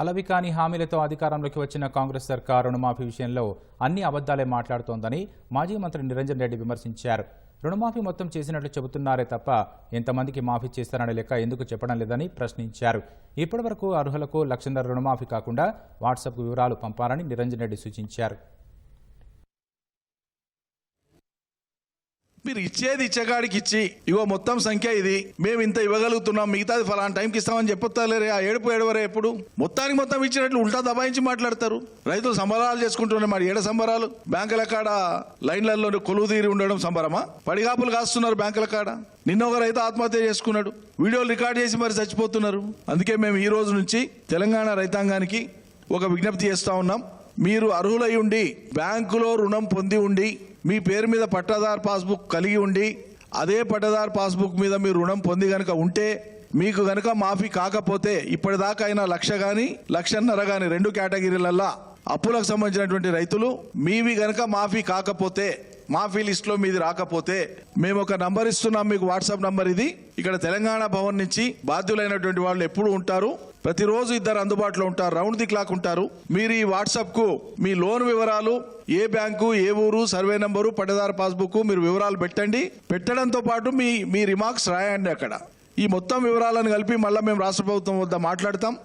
అలవి కాని హామీలతో అధికారంలోకి వచ్చిన కాంగ్రెస్ సర్కార్ రుణమాఫీ విషయంలో అన్ని అబద్ధాలే మాట్లాడుతోందని మాజీ మంత్రి నిరంజన్ రెడ్డి విమర్శించారు. రుణమాఫీ మొత్తం చేసినట్లు చెబుతున్నారే తప్ప ఎంతమందికి మాఫీ చేస్తారనే లెక్క ఎందుకు చెప్పడం లేదని ప్రశ్నించారు. ఇప్పటివరకు అర్హులకు లక్షన్నర రుణమాఫీ కాకుండా వాట్సాప్ వివరాలు పంపాలని నిరంజన్ రెడ్డి సూచించారు. మీరు ఇచ్చేది ఇచ్చేకాడికి ఇచ్చి ఇగో మొత్తం సంఖ్య ఇది మేము ఇంత ఇవ్వగలుగుతున్నాం మిగతాది ఫలానా టైంకి ఇస్తామని చెప్పొత్తలేరే ఆ ఏడుపు ఏడవరే ఎప్పుడు? మొత్తానికి మొత్తం ఇచ్చినట్లు ఉల్టా దబాయించి మాట్లాడతారు. రైతులు సంబరాలు చేసుకుంటున్నారు మరి ఏడ సంబరాలు? బ్యాంకుల కాడ లైన్లలో కొలువు తీరి ఉండడం సంబరమా? పడిగాపులు కాస్తున్నారు బ్యాంకుల కాడ. నిన్న ఒక రైతు ఆత్మహత్య చేసుకున్నాడు. వీడియోలు రికార్డ్ చేసి మరి చచ్చిపోతున్నారు. అందుకే మేము ఈ రోజు నుంచి తెలంగాణ రైతాంగానికి ఒక విజ్ఞప్తి చేస్తా ఉన్నాం. మీరు అర్హులై ఉండి బ్యాంకులో రుణం పొంది ఉండి మీ పేరు మీద పట్టాదార్ పాస్బుక్ కలిగి ఉండి అదే పట్టదారు పాస్బుక్ మీద మీరు రుణం పొంది గనక ఉంటే మీకు గనక మాఫీ కాకపోతే ఇప్పటిదాకా అయినా లక్ష కానీ లక్షన్నర కానీ రెండు కేటగిరీలల్లా అప్పులకు సంబంధించినటువంటి రైతులు మీవి గనక మాఫీ కాకపోతే మాఫీ లిస్ట్లో మీది రాకపోతే మేము ఒక నంబర్ ఇస్తున్నాం మీకు వాట్సాప్ నంబర్ ఇది. ఇక్కడ తెలంగాణ భవన్ నుంచి బాధ్యులైనటువంటి వాళ్ళు ఎప్పుడు ఉంటారు? ప్రతిరోజు ఇద్దరు అందుబాటులో ఉంటారు రౌండ్ ది క్లాక్ ఉంటారు. మీరు ఈ వాట్సాప్కు మీ లోన్ వివరాలు ఏ బ్యాంకు ఏ ఊరు సర్వే నంబరు పట్టదారు పాస్బుక్ మీరు వివరాలు పెట్టండి. పెట్టడంతో పాటు మీ మీ రిమార్క్స్ రాయండి అక్కడ. ఈ మొత్తం వివరాలను కలిపి మళ్ళీ మేము రాష్ట్ర ప్రభుత్వం వద్ద మాట్లాడతాం.